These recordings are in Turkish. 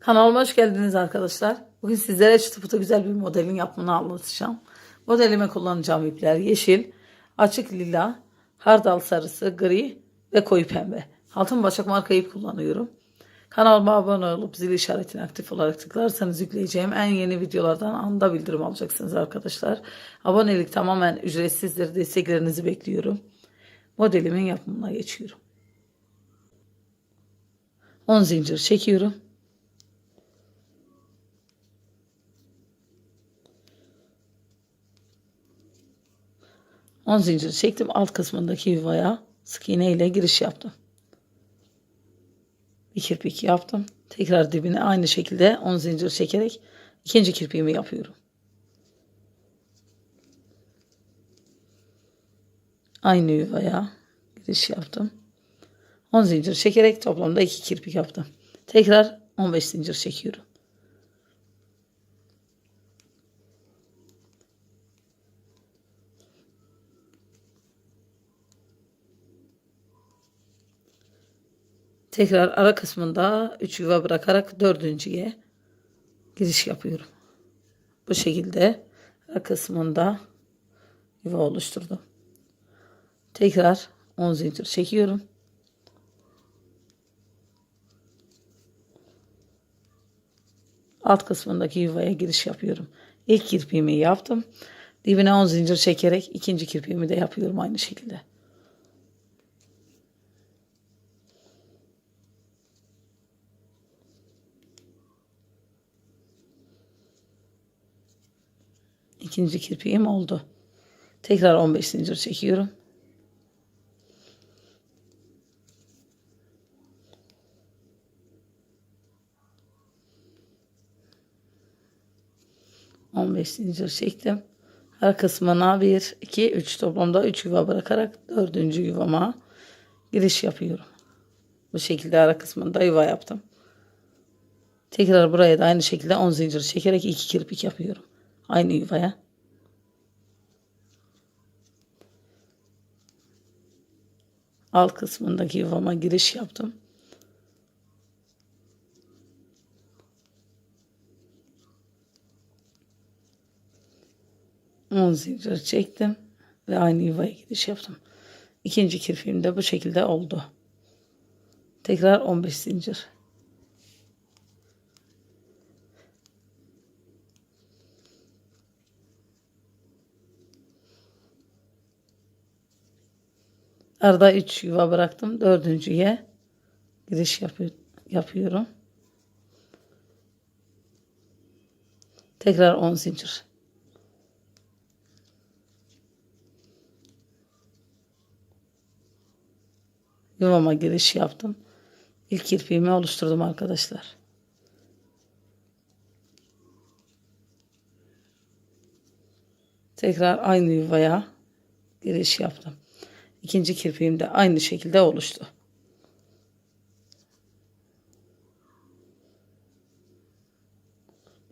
Kanalıma hoş geldiniz arkadaşlar. Bugün sizlere çıtı güzel bir modelin yapımını anlatacağım. Modelime kullanacağım ipler yeşil, açık lila, hardal sarısı, gri ve koyu pembe. Altın başak marka ip kullanıyorum. Kanalıma abone olup zil işaretini aktif olarak tıklarsanız yükleyeceğim en yeni videolardan anında bildirim alacaksınız arkadaşlar. Abonelik tamamen ücretsizdir. Desteklerinizi bekliyorum. Modelimin yapımına geçiyorum. 10 zincir çekiyorum. On zincir çektim. Alt kısmındaki yuvaya sık iğne ile giriş yaptım. Bir kirpik yaptım. Tekrar dibine aynı şekilde 10 zincir çekerek ikinci kirpiğimi yapıyorum. Aynı yuvaya giriş yaptım. 10 zincir çekerek toplamda 2 kirpik yaptım. Tekrar 15 zincir çekiyorum. Tekrar ara kısmında 3 yuva bırakarak dördüncüye giriş yapıyorum. Bu şekilde ara kısmında yuva oluşturdum. Tekrar 10 zincir çekiyorum. Alt kısmındaki yuvaya giriş yapıyorum. İlk kirpiğimi yaptım. Dibine 10 zincir çekerek ikinci kirpiğimi de yapıyorum aynı şekilde. İkinci kirpiğim oldu. Tekrar 15 zincir çekiyorum. On beş zincir çektim. Her kısmına bir, iki, üç toplamda üç yuva bırakarak dördüncü yuvama giriş yapıyorum. Bu şekilde ara kısmında yuva yaptım. Tekrar buraya da aynı şekilde 10 zincir çekerek iki kirpik yapıyorum. Aynı yuvaya. Alt kısmındaki yuvama giriş yaptım. On zincir çektim ve aynı yuvaya giriş yaptım. İkinci kirpiğim de bu şekilde oldu. Tekrar 15 zincir. Arada 3 yuva bıraktım. Dördüncüye giriş yapı yapıyorum. Tekrar 10 zincir. Yuvama giriş yaptım. İlk kirpiğimi oluşturdum arkadaşlar. Tekrar aynı yuvaya giriş yaptım. İkinci kirpiğim de aynı şekilde oluştu.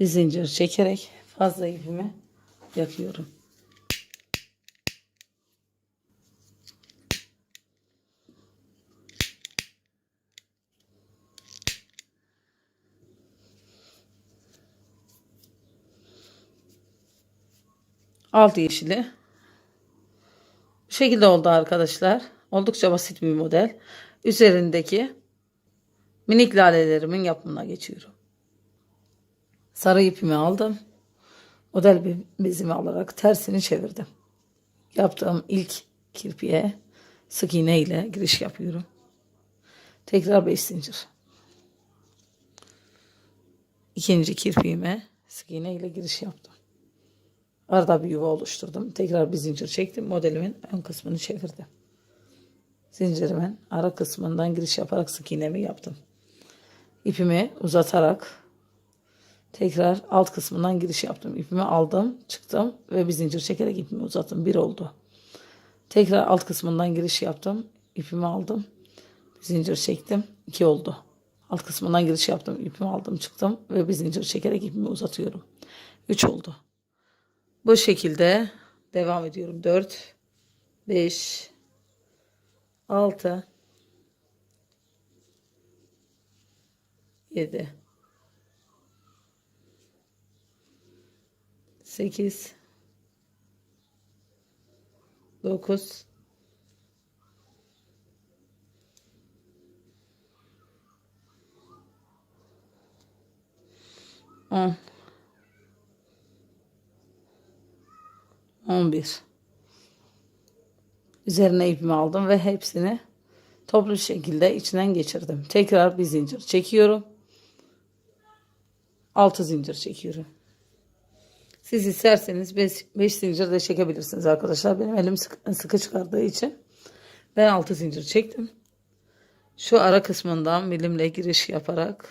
Bir zincir çekerek fazla ipimi yakıyorum. Alt yeşili bu şekilde oldu arkadaşlar. Oldukça basit bir model. Üzerindeki minik lalelerimin yapımına geçiyorum. Sarı ipimi aldım. Model bezimi alarak tersini çevirdim. Yaptığım ilk kirpiğe sık iğne ile giriş yapıyorum. Tekrar 5 zincir. İkinci kirpiğime sık iğne ile giriş yaptım. Arada bir yuva oluşturdum. Tekrar bir zincir çektim. Modelimin ön kısmını çevirdim. Zincirimin ara kısmından giriş yaparak sık iğnemi yaptım. İpimi uzatarak tekrar alt kısmından giriş yaptım. İpimi aldım, çıktım ve bir zincir çekerek ipimi uzattım. Bir oldu. Tekrar alt kısmından giriş yaptım. İpimi aldım. Bir zincir çektim. iki oldu. Alt kısmından giriş yaptım. İpimi aldım, çıktım ve bir zincir çekerek ipimi uzatıyorum. Üç oldu. Bu şekilde devam ediyorum. 4 5 6 7 8 9 10 11 Üzerine ipimi aldım ve hepsini toplu şekilde içinden geçirdim. Tekrar bir zincir çekiyorum. 6 zincir çekiyorum. Siz isterseniz 5 zincir de çekebilirsiniz arkadaşlar. Benim elim sıkı, sıkı çıkardığı için ben 6 zincir çektim. Şu ara kısmından milimle giriş yaparak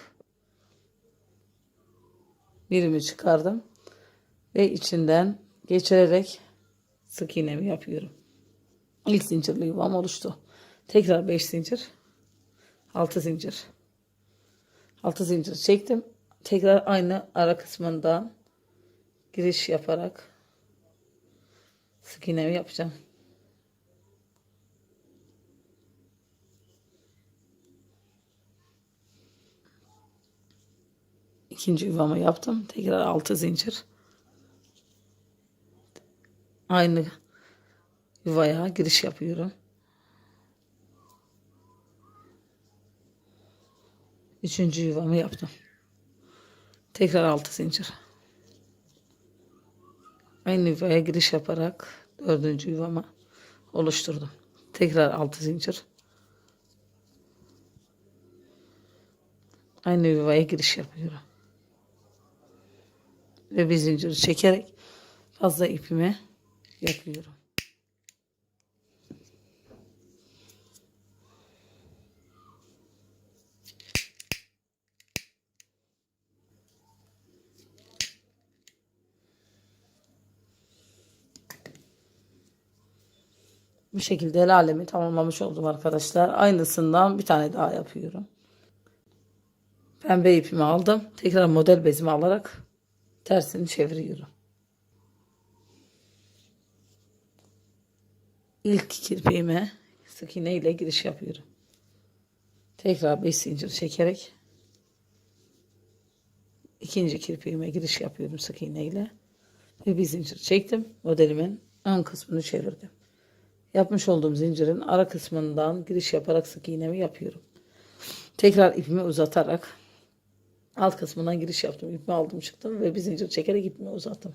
birimi çıkardım ve içinden geçirerek sık iğnemi yapıyorum. İlk zincirli yuvam oluştu. Tekrar 5 zincir. 6 zincir. 6 zincir çektim. Tekrar aynı ara kısmından giriş yaparak sık iğnemi yapacağım. İkinci yuvamı yaptım. Tekrar 6 zincir. Aynı yuvaya giriş yapıyorum. Üçüncü yuvamı yaptım. Tekrar altı zincir. Aynı yuvaya giriş yaparak dördüncü yuvamı oluşturdum. Tekrar altı zincir. Aynı yuvaya giriş yapıyorum. Ve bir zincir çekerek fazla ipimi yapıyorum. Bu şekilde el tamamlamış oldum arkadaşlar. Aynısından bir tane daha yapıyorum. Pembe ipimi aldım. Tekrar model bezimi alarak tersini çeviriyorum. İlk kirpiğime sık iğne ile giriş yapıyorum. Tekrar 5 zincir çekerek ikinci kirpiğime giriş yapıyorum sık iğne ile ve bir zincir çektim. Modelimin ön kısmını çevirdim. Yapmış olduğum zincirin ara kısmından giriş yaparak sık iğnemi yapıyorum. Tekrar ipimi uzatarak alt kısmından giriş yaptım. İpimi aldım çıktım ve bir zincir çekerek ipimi uzattım.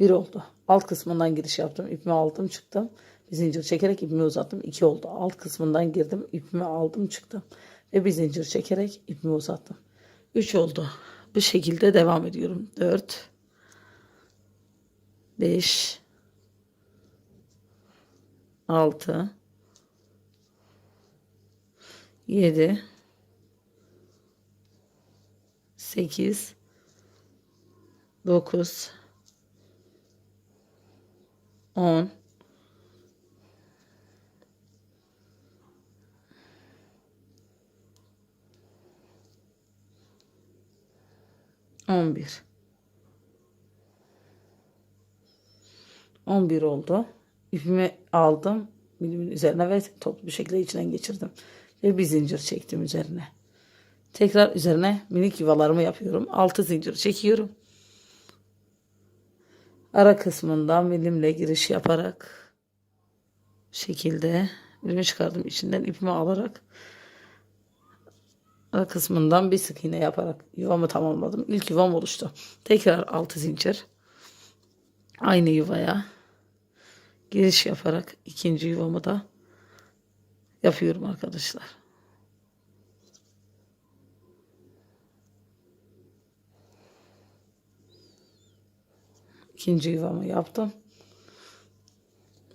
Bir oldu. Alt kısmından giriş yaptım. ipimi aldım çıktım. Bir zincir çekerek ipimi uzattım. İki oldu. Alt kısmından girdim. ipimi aldım çıktım. Ve bir zincir çekerek ipimi uzattım. Üç oldu. Bu şekilde devam ediyorum. Dört. Beş. 6 7 8 9 10 11 11 oldu. İpimi aldım. Milimin üzerine ve toplu bir şekilde içinden geçirdim. Ve bir zincir çektim üzerine. Tekrar üzerine minik yuvalarımı yapıyorum. 6 zincir çekiyorum. Ara kısmından milimle giriş yaparak şekilde milimi çıkardım içinden ipimi alarak ara kısmından bir sık iğne yaparak yuvamı tamamladım. İlk yuvam oluştu. Tekrar 6 zincir. Aynı yuvaya giriş yaparak ikinci yuvamı da yapıyorum arkadaşlar. İkinci yuvamı yaptım.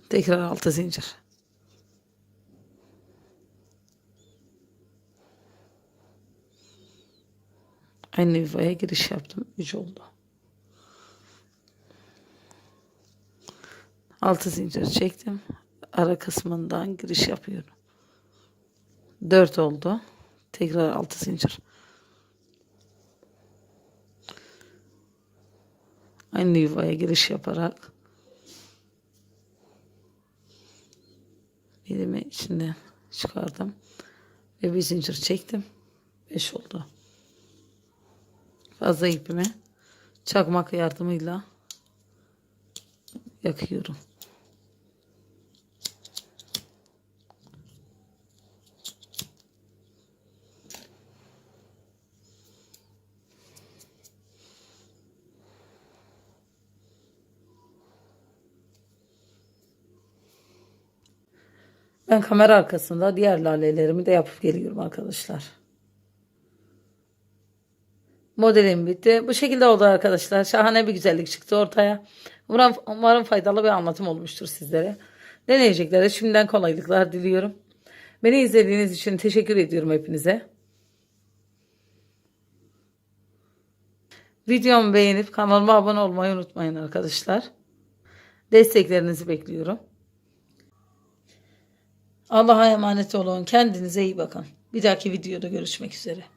Tekrar altı zincir. Aynı yuvaya giriş yaptım. Üç oldu. Altı zincir çektim. Ara kısmından giriş yapıyorum. Dört oldu. Tekrar altı zincir. Aynı yuvaya giriş yaparak elimi içinden çıkardım ve bir zincir çektim. Beş oldu. Fazla ipimi çakmak yardımıyla yakıyorum. Ben kamera arkasında diğer lalelerimi de yapıp geliyorum arkadaşlar. Modelim bitti. Bu şekilde oldu arkadaşlar. Şahane bir güzellik çıktı ortaya. Umarım, umarım faydalı bir anlatım olmuştur sizlere. Deneyeceklere şimdiden kolaylıklar diliyorum. Beni izlediğiniz için teşekkür ediyorum hepinize. Videomu beğenip kanalıma abone olmayı unutmayın arkadaşlar. Desteklerinizi bekliyorum. Allah'a emanet olun. Kendinize iyi bakın. Bir dahaki videoda görüşmek üzere.